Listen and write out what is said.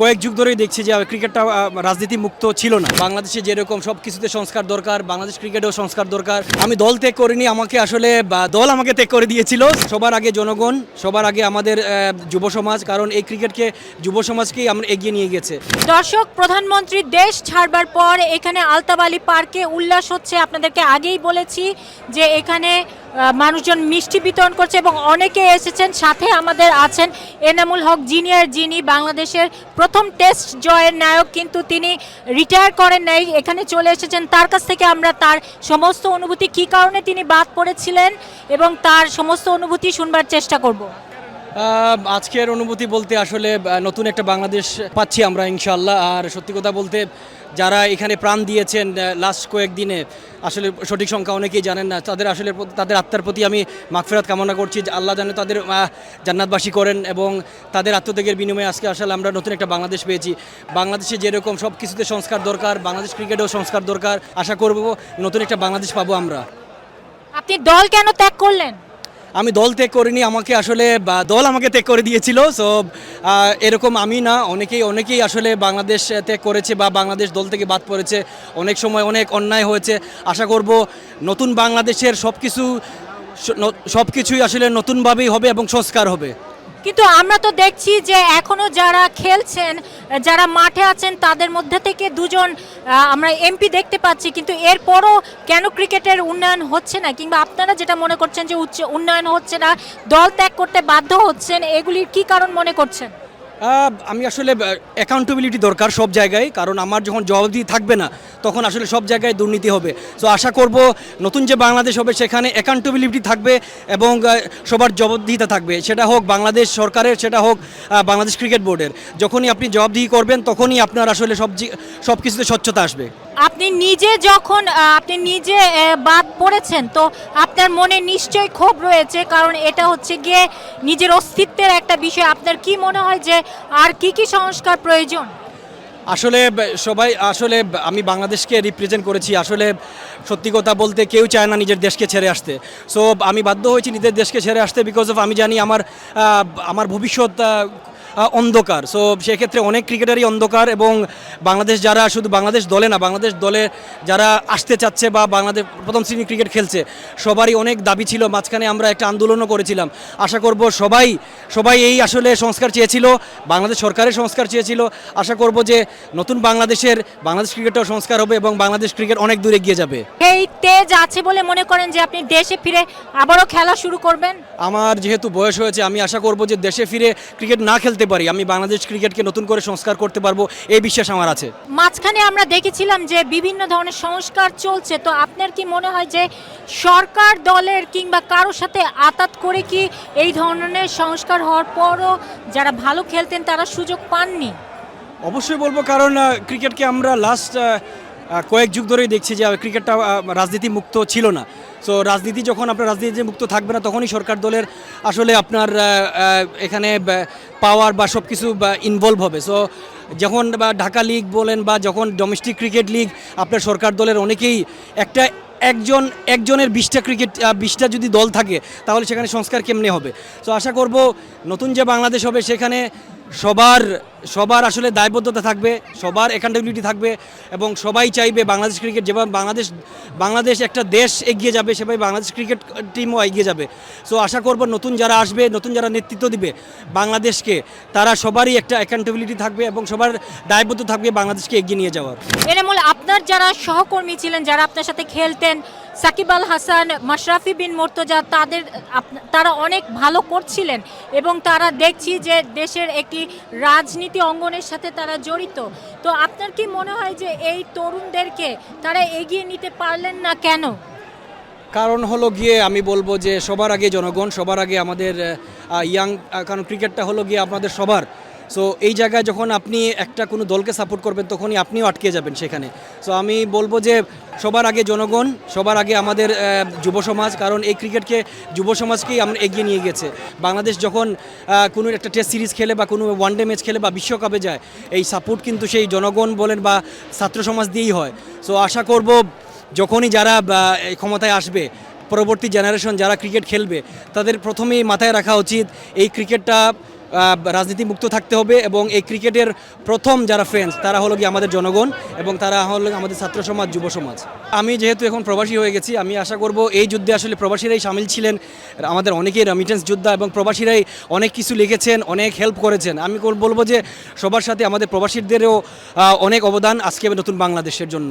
কয়েক যুগ ধরেই দেখছি যে ক্রিকেটটা রাজনীতি মুক্ত ছিল না। বাংলাদেশে যেরকম সব কিছুতে সংস্কার দরকার, বাংলাদেশ ক্রিকেটেও সংস্কার দরকার। আমি দল ত্যাগ করিনি, আমাকে আসলে দল আমাকে ত্যাগ করে দিয়েছিল। সবার আগে জনগণ, সবার আগে আমাদের যুব সমাজ, কারণ এই ক্রিকেটকে যুব সমাজকেই আমরা এগিয়ে নিয়ে গেছে। দর্শক, প্রধানমন্ত্রী দেশ ছাড়বার পর এখানে আলতাবালি পার্কে উল্লাস হচ্ছে। আপনাদেরকে আগেই বলেছি যে, এখানে মানুষজন মিষ্টি বিতরণ করছে এবং অনেকে এসেছেন, সাথে আমাদের আছেন এনামুল হক জিনিয়র যিনি বাংলাদেশের প্রথম টেস্ট জয়ের নায়ক, কিন্তু তিনি রিটায়ার করেন নাই, এখানে চলে এসেছেন। তার কাছ থেকে আমরা তার সমস্ত অনুভূতি, কী কারণে তিনি বাদ পড়েছিলেন এবং তার সমস্ত অনুভূতি শুনবার চেষ্টা করব। আজকের অনুভূতি বলতে আসলে নতুন একটা বাংলাদেশ পাচ্ছি আমরা ইনশাল্লাহ আর সত্যি কথা বলতে যারা এখানে প্রাণ দিয়েছেন লাস্ট কয়েকদিনে আসলে সঠিক সংখ্যা অনেকেই জানেন না। তাদের আসলে তাদের আত্মার প্রতি আমি মাগফেরাত কামনা করছি। আল্লাহ যেন তাদের জান্নাতবাসী করেন এবং তাদের আত্মত্যাগের বিনিময়ে আজকে আসলে আমরা নতুন একটা বাংলাদেশ পেয়েছি। বাংলাদেশে যেরকম সব কিছুতে সংস্কার দরকার, বাংলাদেশ ক্রিকেটেও সংস্কার দরকার। আশা করব নতুন একটা বাংলাদেশ পাবো আমরা। আপনি দল কেন ত্যাগ করলেন? আমি দল ত্যাগ করিনি, আমাকে আসলে দল আমাকে ত্যাগ করে দিয়েছিল সো এরকম আমি না, অনেকেই অনেকেই আসলে বাংলাদেশ ত্যাগ করেছে বা বাংলাদেশ দল থেকে বাদ পড়েছে, অনেক সময় অনেক অন্যায় হয়েছে। আশা করব নতুন বাংলাদেশের সব কিছু সব কিছুই আসলে নতুনভাবেই হবে এবং সংস্কার হবে। কিন্তু আমরা তো দেখছি যে এখনও যারা খেলছেন, যারা মাঠে আছেন, তাদের মধ্যে থেকে দুজন আমরা এমপি দেখতে পাচ্ছি, কিন্তু এরপরও কেন ক্রিকেটের উন্নয়ন হচ্ছে না? কিংবা আপনারা যেটা মনে করছেন যে উচ্চ উন্নয়ন হচ্ছে না, দল ত্যাগ করতে বাধ্য হচ্ছেন, এগুলির কি কারণ মনে করছেন? আমি আসলে অ্যাকাউন্টেবিলিটি দরকার সব জায়গায়, কারণ আমার যখন জবাবদিহি থাকবে না, তখন আসলে সব জায়গায় দুর্নীতি হবে। সো আশা করব নতুন যে বাংলাদেশ হবে, সেখানে অ্যাকাউন্টেবিলিটি থাকবে এবং সবার জবাবদিহিতা থাকবে। সেটা হোক বাংলাদেশ সরকারের, সেটা হোক বাংলাদেশ ক্রিকেট বোর্ডের। যখনই আপনি জবাবদিহি করবেন, তখনই আপনার আসলে সব সব কিছুতে স্বচ্ছতা আসবে। আপনি নিজে যখন আপনি নিজে বাদ পড়েছেন, তো আপনার মনে নিশ্চয়ই ক্ষোভ রয়েছে, কারণ এটা হচ্ছে গিয়ে নিজের অস্তিত্বের একটা বিষয়। আপনার কি মনে হয় যে আর কি কি সংস্কার প্রয়োজন? আসলে সবাই, আসলে আমি বাংলাদেশকে রিপ্রেজেন্ট করেছি। আসলে সত্যি কথা বলতে কেউ চায় না নিজের দেশকে ছেড়ে আসতে। সো আমি বাধ্য হয়েছি নিজের দেশকে ছেড়ে আসতে বিকজ অফ আমি জানি আমার আমার ভবিষ্যৎ অন্ধকার। সো সেক্ষেত্রে অনেক ক্রিকেটারই অন্ধকার এবং বাংলাদেশ যারা শুধু বাংলাদেশ দলে না বাংলাদেশ দলে যারা আসতে চাচ্ছে বা বাংলাদেশ প্রথম শ্রেণি ক্রিকেট খেলছে সবারই অনেক দাবি ছিল। মাঝখানে আমরা একটা আন্দোলনও করেছিলাম। আশা করব সবাই সবাই এই আসলে সংস্কার চেয়েছিল বাংলাদেশ সরকারের সংস্কার চেয়েছিল। আশা করব যে নতুন বাংলাদেশের বাংলাদেশ ক্রিকেটও সংস্কার হবে এবং বাংলাদেশ ক্রিকেট অনেক দূর এগিয়ে যাবে। এই তেজ আছে বলে মনে করেন যে আপনি দেশে ফিরে আবারও খেলা শুরু করবেন? আমার যেহেতু বয়স হয়েছে আমি আশা করব যে দেশে ফিরে ক্রিকেট না খেলতে পারি। আমি বাংলাদেশ ক্রিকেটকে নতুন করে সংস্কার করতে পারব এই বিশ্বাস আমার আছে। মাঝখানে আমরা দেখেছিলাম যে বিভিন্ন ধরনের সংস্কার চলছে। তো আপনার কি মনে হয় যে সরকার দলের কিংবা কারোর সাথে আতাত করে কি এই ধরনের সংস্কার হওয়ার পরও যারা ভালো খেলতেন তারা সুযোগ পাননি? অবশ্যই বলব কারণ ক্রিকেটকে আমরা লাস্ট কয়েক যুগ ধরেই দেখছি যে ক্রিকেটটা রাজনীতি মুক্ত ছিল না। সো রাজনীতি যখন আপনার রাজনীতি মুক্ত থাকবে না, তখনই সরকার দলের আসলে আপনার এখানে পাওয়ার বা সব কিছু ইনভলভ হবে। সো যখন বা ঢাকা লিগ বলেন বা যখন ডোমেস্টিক ক্রিকেট লিগ আপনার সরকার দলের অনেকেই একটা একজন, একজনের বিশটা ক্রিকেট বিশটা যদি দল থাকে, তাহলে সেখানে সংস্কার কেমনে হবে? সো আশা করব নতুন যে বাংলাদেশ হবে, সেখানে সবার সবার আসলে দায়বদ্ধতা থাকবে, সবার অ্যাকাউন্টেবিলিটি থাকবে এবং সবাই চাইবে বাংলাদেশ ক্রিকেট যেভাবে বাংলাদেশ বাংলাদেশ একটা দেশ এগিয়ে যাবে, সেভাবে বাংলাদেশ ক্রিকেট টিমও এগিয়ে যাবে। সো আশা করব নতুন যারা আসবে, নতুন যারা নেতৃত্ব দিবে বাংলাদেশকে, তারা সবারই একটা অ্যাকাউন্টেবিলিটি থাকবে এবং সবার দায়বদ্ধ থাকবে বাংলাদেশকে এগিয়ে নিয়ে যাওয়ার। এনামুল, আপনার যারা সহকর্মী ছিলেন, যারা আপনার সাথে খেলতেন, সাকিব আল হাসান, মাশরাফি বিন মোর্তজা, তাদের তারা অনেক ভালো করছিলেন এবং তারা দেখছি যে দেশের একটি রাজনীতি অঙ্গনের সাথে তারা জড়িত। তো আপনার কি মনে হয় যে এই তরুণদেরকে তারা এগিয়ে নিতে পারলেন না কেন? কারণ হলো গিয়ে আমি বলব যে সবার আগে জনগণ, সবার আগে আমাদের ইয়াং কারণ ক্রিকেটটা হলো গিয়ে আপনাদের সবার। সো এই জায়গায় যখন আপনি একটা কোনো দলকে সাপোর্ট করবেন, তখনই আপনিও আটকে যাবেন সেখানে। সো আমি বলব যে, সবার আগে জনগণ, সবার আগে আমাদের যুব সমাজ, কারণ এই ক্রিকেটকে যুব সমাজকেই আমরা এগিয়ে নিয়ে গেছে। বাংলাদেশ যখন কোনো একটা টেস্ট সিরিজ খেলে বা কোনো ওয়ানডে ম্যাচ খেলে বা বিশ্বকাপে যায়, এই সাপোর্ট কিন্তু সেই জনগণ বলেন বা ছাত্র সমাজ দিয়েই হয়। সো আশা করব যখনই যারা ক্ষমতায় আসবে, পরবর্তী জেনারেশন যারা ক্রিকেট খেলবে, তাদের প্রথমেই মাথায় রাখা উচিত, এই ক্রিকেটটা রাজনীতি মুক্ত থাকতে হবে এবং এই ক্রিকেটের প্রথম যারা ফ্যান্স তারা হলো কি আমাদের জনগণ এবং তারা হলো আমাদের ছাত্র সমাজ, যুব সমাজ। আমি যেহেতু এখন প্রবাসী হয়ে গেছি, আমি আশা করব এই যুদ্ধে আসলে প্রবাসীরাই সামিল ছিলেন। আমাদের অনেকেই রেমিটেন্স যোদ্ধা এবং প্রবাসীরাই অনেক কিছু লিখেছেন, অনেক হেল্প করেছেন। আমি বলব যে সবার সাথে আমাদের প্রবাসীদেরও অনেক অবদান আজকে নতুন বাংলাদেশের জন্য।